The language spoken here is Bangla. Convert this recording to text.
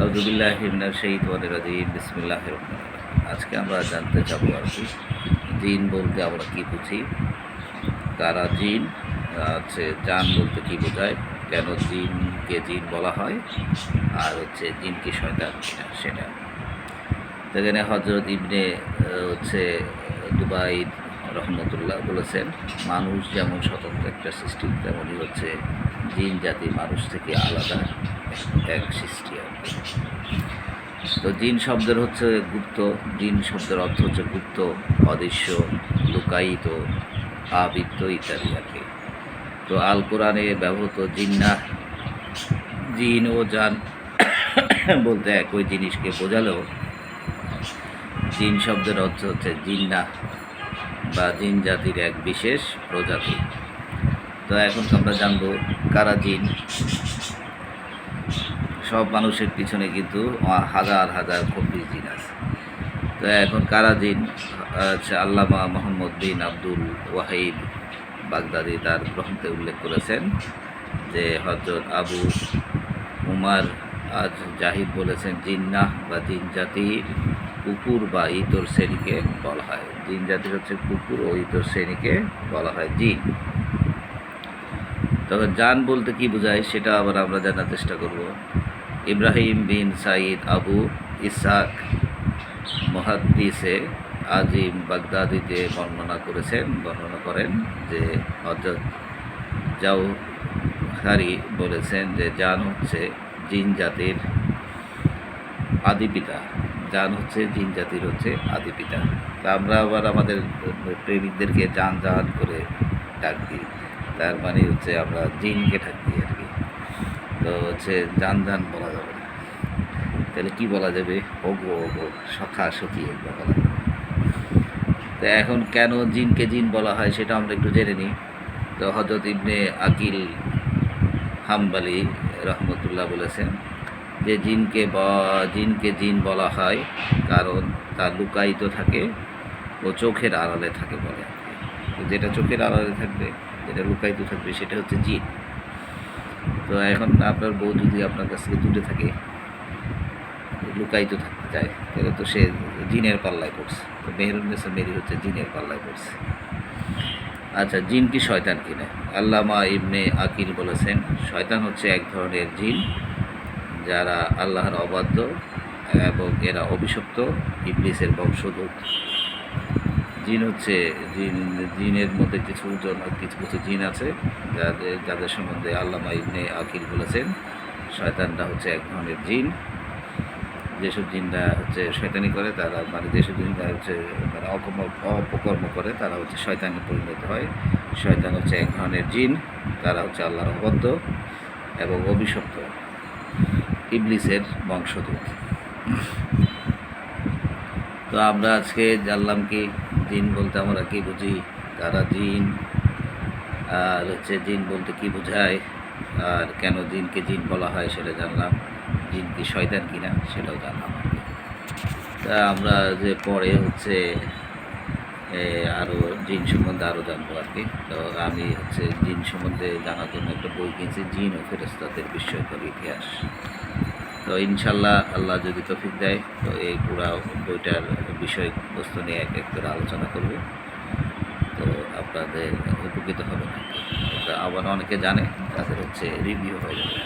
রহমান আজকে আমরা জানতে চাবো আর কি, জিন বলতে আমরা কী বুঝি? কারা জিন? হচ্ছে জান বলতে কী বোঝায়? কেন জিনকে জিন বলা হয়? আর হচ্ছে জিনকে শয়তান সেটা। সেখানে হজরত ইবনে, হচ্ছে দুবাই রহমতুল্লাহ বলেছেন, মানুষ যেমন স্বতন্ত্র একটা সৃষ্টি তেমনই হচ্ছে জিন জাতি মানুষ থেকে আলাদা এক সৃষ্টি আর। তো জিন শব্দের হচ্ছে গুপ্ত, জিন শব্দের অর্থ হচ্ছে গুপ্ত, অদৃশ্য, লুকায়িত, আবৃত্ত ইত্যাদি আর তো আল কোরআনে ব্যবহৃত জিন্না জিন ও জান বলতে একই জিনিসকে বোঝালেও জিন শব্দের অর্থ হচ্ছে জিন্না বা জিন জাতির এক বিশেষ প্রজাতি। তো এখন আমরা জানব কারা জিন? সব মানুষের পিছনে কিন্তু হাজার হাজার কবির জিন আছে। তো এখন কারা জিন হচ্ছে আল্লামা মোহাম্মদ বিন আব্দুল ওয়াহিদ বাগদাদি তার গ্রন্থে উল্লেখ করেছেন যে হজরত আবু উমার আজ জাহিদ বলেছেন, জিন্নাহ বা জিন জাতির কুকুর বা ইতর শ্রেণীকে বলা হয়। জিন জাতির হচ্ছে কুকুর ও ইতর শ্রেণীকে বলা হয় জিন। তবে জান বলতে কি বোঝায় সেটা আবার আমরা জানার চেষ্টা করব। ইব্রাহিম বিন সাইদ আবু ইসাক মহাদ্দিসে আজিম বাগদাদিতে বর্ণনা করেছেন, বর্ণনা করেন যে হজরত জাউহারি বলেছেন যে জান হচ্ছে জিন জাতির আদি পিতা। জান হচ্ছে, জিন জাতির হচ্ছে আদি পিতা। তা আমরা আবার আমাদের প্রেমিকদেরকে জান জান করে ডাক দিই। তার মানে হচ্ছে আমরা জিনকে ডাক দিই আর তো হচ্ছে জান জান বলা যাবে না। তাহলে কী বলা যাবে? ওগো ওগো, সখা, সখী এগুলো বলা যাবে। তো এখন কেন জিনকে জিন বলা হয় সেটা আমরা একটু জেনে নিই। তো হজরত ইবনে আকিল হাম্বালি রহমতুল্লাহ বলেছেন যে জিনকে জিনকে জিন বলা হয় কারণ তা লুকায়িত থাকে ও চোখের আড়ালে থাকে বলে যেটা চোখের আড়ালে থাকবে, যেটা লুকায়িত থাকবে সেটা হচ্ছে জিন। তো এখন আপনার বউ যদি আপনার কাছ থেকে দূরে থাকে, লুকায়িত থাকতে চায়, তাহলে তো সে জিনের পাল্লায় পড়ছে। তো মেহরুন্নেসা মেরি হচ্ছে জিনের পাল্লায় পড়ছে। আচ্ছা জিন কি শয়তান কিনা? আল্লামা ইবনে আকিল বলেছেন, শয়তান হচ্ছে এক ধরনের জিন যারা আল্লাহর অবাধ্য এবং এরা অভিশপ্ত, ইবলিসের বংশদূত জিন হচ্ছে, জিন, জিনের মধ্যে কিছু জন, কিছু কিছু জিন আছে, যাদের যাদের সম্বন্ধে আল্লামা ইবনে আকিল বলেছেন, শয়তানরা হচ্ছে এক ধরনের জিন। যেসব জিনরা হচ্ছে শয়তানি করে, তারা মানে যেসব জিনরা হচ্ছে মানে অকর্ম, অপকর্ম করে, তারা হচ্ছে শয়তানে পরিণত হয়। শয়তান হচ্ছে এক ধরনের জিন, তারা হচ্ছে আল্লাহর অবদ্ধ এবং অভিশপ্ত। ইবলিসের বংশদূত তো আমরা আজকে জানলাম কি জিন বলতে আমরা কি বুঝি? তারা জিন? আর হচ্ছে জিন বলতে কি বোঝায়? আর কেন জিনকে জিন বলা হয় সেটা জানলাম। জিন কি শয়তান কিনা সেটাও জানলাম তা আমরা যে পরে হচ্ছে আরও জিন সম্বন্ধে আরও জানব আর কি। তো আমি হচ্ছে জিন সম্বন্ধে জানার জন্য একটা বই কিনছি, জিন ও ফেরস্তাদের বিস্ময়কর ইতিহাস। তো ইনশাল্লাহ আল্লাহ যদি তফিক দেয়, তো এই পুরা বইটার বিষয়বস্তু নিয়ে এক এক করে আলোচনা করব তো আপনাদের উপকৃত হবে আবার অনেকে জানে, তাদের হচ্ছে রিভিউ হয়ে যাবে।